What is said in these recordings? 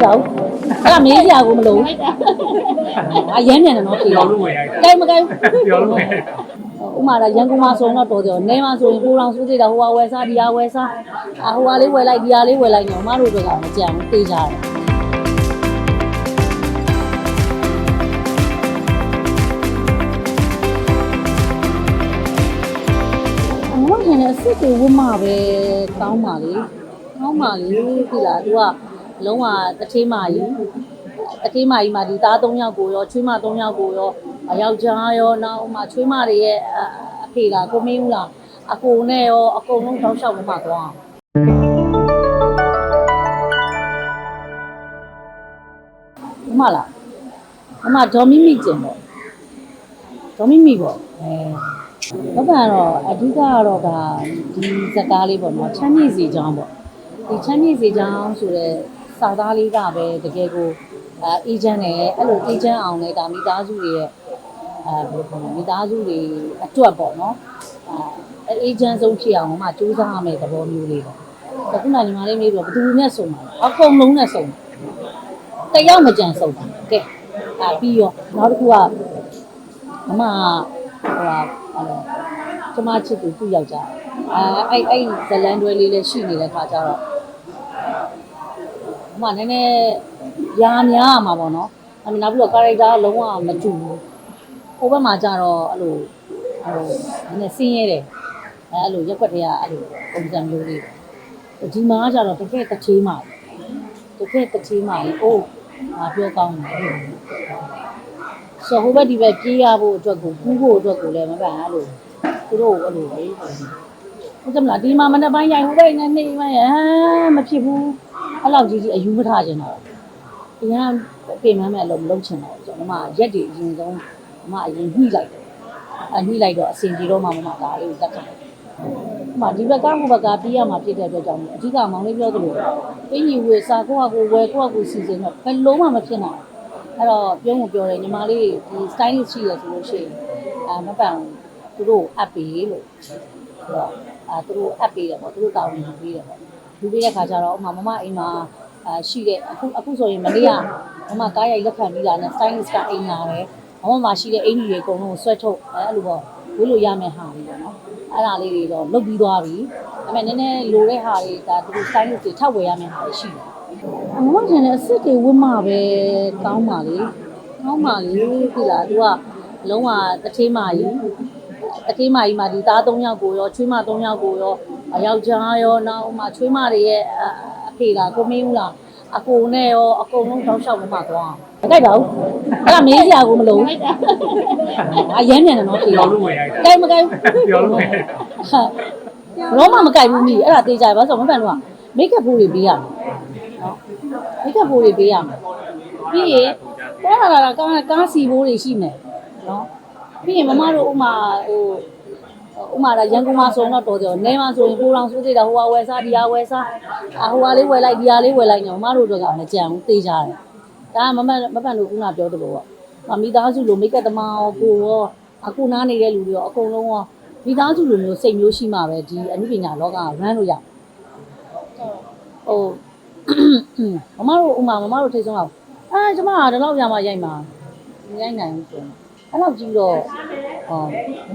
က်ပါဘူးအဲ့ဒါမေးစရာကိုမလိုဘူးအရမ်းမြန်တယ်နော်ဖြေပြောတော့လို့ဝင်ရိုက်တာကြိုက်မကြိုက်ဘူးပြောလို့ဝင်ရိုက်တာဥမာရန်ကုန်မှာဆိုရင်တော့တော်တယ်နေမှာဆိုရင်ကိုတော်ဆိုးသေးတာဟိုဟာဝယ်စားဒီဟာဝယ်စားအဟိုဟာလေးဝယ်လိုက်ဒီဟာလေးဝယ်လိုက်နေအမတို့တွေကမကြံဘူးတေးကြတယ်အမေကလည်းအစ်စ်ကိုဝတ်မှပဲကောင်းပါလေကောင်းပါလေပြီလား तू က လုံးဝတထေးမကြီးတထေးမကြီးမှာဒီသား၃ယောက်ကိုရောချွေးမ၃ယောက်ကိုရောအယောက်ျားရောနောက်ဥမာချွေးမတွေရဲ့အအဖေလားကိုမင်းဦးလားအကိုနဲ့ရောအကုန်လုံးတောက်လျှောက်ဝတ်မှသွားအောင်မမလားမမဒေါ်မိမိကျင်ပေါ့ဒေါ်မိမိပေါ့အဲဘာပန်တော့အဓိကကတော့ဒါဒီဇက်ကားလေးပေါ့နော်ချမ်းမြေစီချောင်းပေါ့ဒီချမ်းမြေစီချောင်းဆိုတဲ့ စာသားလေးကပဲတကယ်ကိုအဲအေဂျင့်နဲ့အဲ့လိုအေဂျင့်အောင်လဲဒါမိသားစုတွေရဲ့အဲဘယ်လိုခေါ်မလဲမိသားစုတွေအတွက်ပေါ့နော်အဲအေဂျင့်ဆုံးဖြစ်အောင်မှစူးစမ်းရမယ်သဘောမျိုးလေးပေါ့ဒါခုနကညီမလေးမေးပြောဘယ်သူနဲ့စုံမှာလဲအကုန်လုံးနဲ့စုံတယ်တယောက်မကြံစုံတာကဲအာပြီးရောနောက်တစ်ခုကမမဟိုဟာအဲ့လိုကျမချစ်သူသူ့ယောက်ျားအဲအဲ့အဲ့ဇလန်တွဲလေးလည်းရှိနေတဲ့ခါကျတော့ မမနည်းနည်းရာများရမှာပေါ့နော်အဲ့နောက်ပြီးတော့ character လုံးဝမတူဘူးဟိုဘက်မှာကျတော့အဲ့လိုအဲ့လိုနည်းနည်းဆင်းရဲတယ်အဲအဲ့လိုရက်ွက်တွေကအဲ့လိုပုံစံမျိုးလေးဒီမှာကျတော့တကယ်တစ်ချင်းမှာတကယ်တစ်ချင်းမှာလေအိုးငါပြောကောင်းတယ်ဆိုဟိုဘက်ဒီဘက်ပြေးရဖို့အတွက်ကိုကူးဖို့အတွက်ကိုလည်းမပန်အဲ့လိုသူတို့အဲ့လိုလေဟုတ်တယ်မလားဒီမှာမနေ့ပိုင်းရိုင်ဟိုဘက်နဲ့နေမှရမဖြစ်ဘူး အဲ့လောက်ကြီးကြီးအယူမထားချင်တော့အရင်ပြင်မှန်းမဲ့လို့မလုပ်ချင်တော့ကျွန်တော်မရက်တွေအရင်ဆုံးမအရင်ညှိလိုက်တယ်အညှိလိုက်တော့အစင်ကြီးတော့မှမမဒါလေးကိုသတ်တယ်မဒီဘက်ကဟိုဘက်ကပြေးရမှာဖြစ်တဲ့အတွက်ကြောင့်အဓိကမောင်လေးပြောသလိုအင်းကြီးဝယ်စားကိုယ့်ဟာကိုယ်ဝယ်ကိုယ့်ဟာကိုယ်စီစဉ်တော့ဘယ်လုံးမှမဖြစ်နိုင်အဲ့တော့ပြောမှုပြောတယ်ညီမလေးဒီ style ရှိရဆိုလို့ရှိရင်အာမပန်သူတို့အပ်ပေးလို့ဆိုတော့အာသူတို့အပ်ပေးတယ်ပေါ့သူတို့တောင်းနေပေးတယ်ပေါ့ လူပေးတဲ့ခါကျတော့ဥမာမမအိမ်မှာအာရှိတဲ့အခုအခုဆိုရင်မနေ့ကမမကားရိုက်လက်ခံပြီးလာနဲ့ stylist ကအိမ်လာတယ်မမမှာရှိတဲ့အင်ကြီးတွေအကုန်လုံးဆွဲထုတ်အဲအဲ့လိုပေါ့ဝေးလို့ရမယ်ဟာလေးပေါ့နော်အဲ့ဒါလေးတွေတော့လုတ်ပြီးသွားပြီဒါပေမဲ့နည်းနည်းလိုတဲ့ဟာတွေဒါသူတို့ stylist တွေထောက်ဝယ်ရမယ်ဟာတွေရှိတယ်အမကလည်းအစ်စ်တွေဝတ်မှပဲကောင်းပါလေကောင်းပါလေပြီလား तू ကလုံးဝတထေးမကြီးတထေးမကြီးမှာဒီသား၃ယောက်ကိုရောချွေးမ၃ယောက်ကိုရောအ ယောက်ျားရောနောက်ဥမာချွေးမတွေရဲ့အအဖေလားကိုမင်းဦးလားအကိုနဲ့ရောအကုန်လုံးတောက်လျှောက်ဝတ်မှသွားအောင်မကြိုက်ပါဘူးအဲ့ဒါမေးစရာကိုမလိုဘူးအရမ်းမြန်တယ်နော်ဖြေပြောတော့လို့ဝင်ရိုက်တာကြိုက်မကြိုက်ဘူးပြောလို့ဝင်ရိုက်တာဟာဘာမှမကြိုက်ဘူးမိအဲ့ဒါတေးကြတယ်ဘာလို့ဆိုမပန်တော့မိတ်ကပ်ဖိုးတွေပေးရမယ်နော်မိတ်ကပ်ဖိုးတွေပေးရမယ်ပြီးရင်ပေါ်လာတာကားကားစီဘိုးတွေရှိမယ်နော်ပြီးရင်မမတို့ဥမာဟို ဥမာရန်ကုန်မှာဆိုရင်တော့တော်တယ်နေမှာဆိုရင်ကိုတော်ဆိုးသေးတာဟိုဟာဝယ်စားဒီဟာဝယ်စားအဟိုဟာလေးဝယ်လိုက်ဒီဟာလေးဝယ်လိုက်နေမမတို့တို့ကမကြံဘူးတေးကြတယ်ဒါကမမမပန်တို့ကပြောသလိုပေါ့မိသားစုလိုမိတ်ကပ်သမားရောကိုရောအခုနားနေတဲ့လူတွေရောအကုန်လုံးရောမိသားစုလိုမျိုးစိတ်မျိုးရှိမှပဲဒီအမှုပညာလောကက run လို့ရဟိုမမတို့ဥမာမမတို့ထိတ်ဆုံးအောင်အဲကျမကဒီလောက်ရမှရိုက်မှာမရိုက်နိုင်ဘူးဆိုရင်အဲ့လောက်ကြီးတော့ ဟော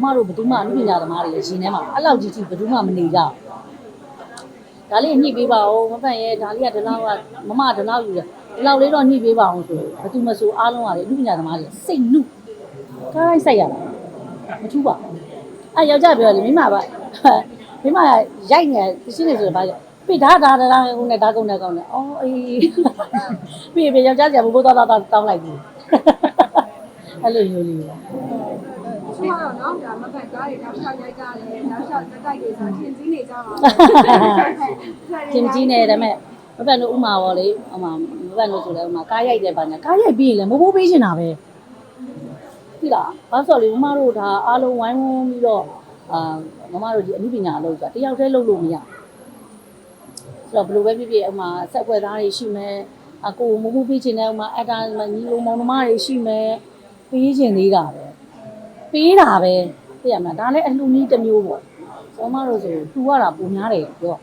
မမတို့ဘယ်သူမှအမှုပညာသမားတွေရှင်ထဲမှာအဲ့လောက်ကြီးကြီးဘယ်သူမှမနေကြဘူးဒါလေးညှိပေးပါဦးမဖန်ရဲ့ဒါလေးကဒီလောက်ကမမဒီလောက်ယူတယ်ဒီလောက်လေးတော့ညှိပေးပါအောင်ဆိုဘယ်သူမဆိုအားလုံးကလေအမှုပညာသမားတွေစိတ်နုခိုင်းဆိုင်ရတာမထူးပါဘူးအဲယောက်ျားပြောလေမိမပါမိမရိုက်နေရှင်းနေဆိုတော့ဗာပြဒါဒါဒါဟိုနဲ့ဒါကုန်းနဲ့ကောင်းတယ်အော်အေးပြပြယောက်ျားဆရာဘိုးဘိုးသားသားတောင်းလိုက်ပြီအဲ့လိုမျိုးလေး ဆိုတော့နော်ဒါမဖက်ကားတွေတောက်လျှောက်ရိုက်ကြတယ်တောက်လျှောက်တက်တိုက်တွေဆိုရှင်ကြီးနေကြပါကျင်ကြီးနေတယ်မဲ့မပန်တို့ဥမာပေါ့လေဥမာမပန်တို့ဆိုလဲဥမာကားရိုက်တယ်ဗာညာကားရိုက်ပြီးရင်လည်းမဘိုးပေးချင်တာပဲပြီလားဘာဆိုလေမမတို့ဒါအားလုံးဝိုင်းဝန်းပြီးတော့အာမမတို့ဒီအမှုပညာအလုပ်ဆိုတာတယောက်တည်းလုပ်လို့မရဘူးဆိုတော့ဘယ်လိုပဲဖြစ်ဖြစ်ဥမာဆက်ွက်သားတွေရှိမယ်အကိုမမှုပေးချင်တဲ့ဥမာအတားညီလိုမောင်နှမတွေရှိမယ်ပေးချင်သေးတာပဲ ပေးတာပဲသိရမလားဒါလည်းအလှနည်းတစ်မျိုးပေါ့ဆောမတို့ဆိုထူရတာပုံများတယ်ပြော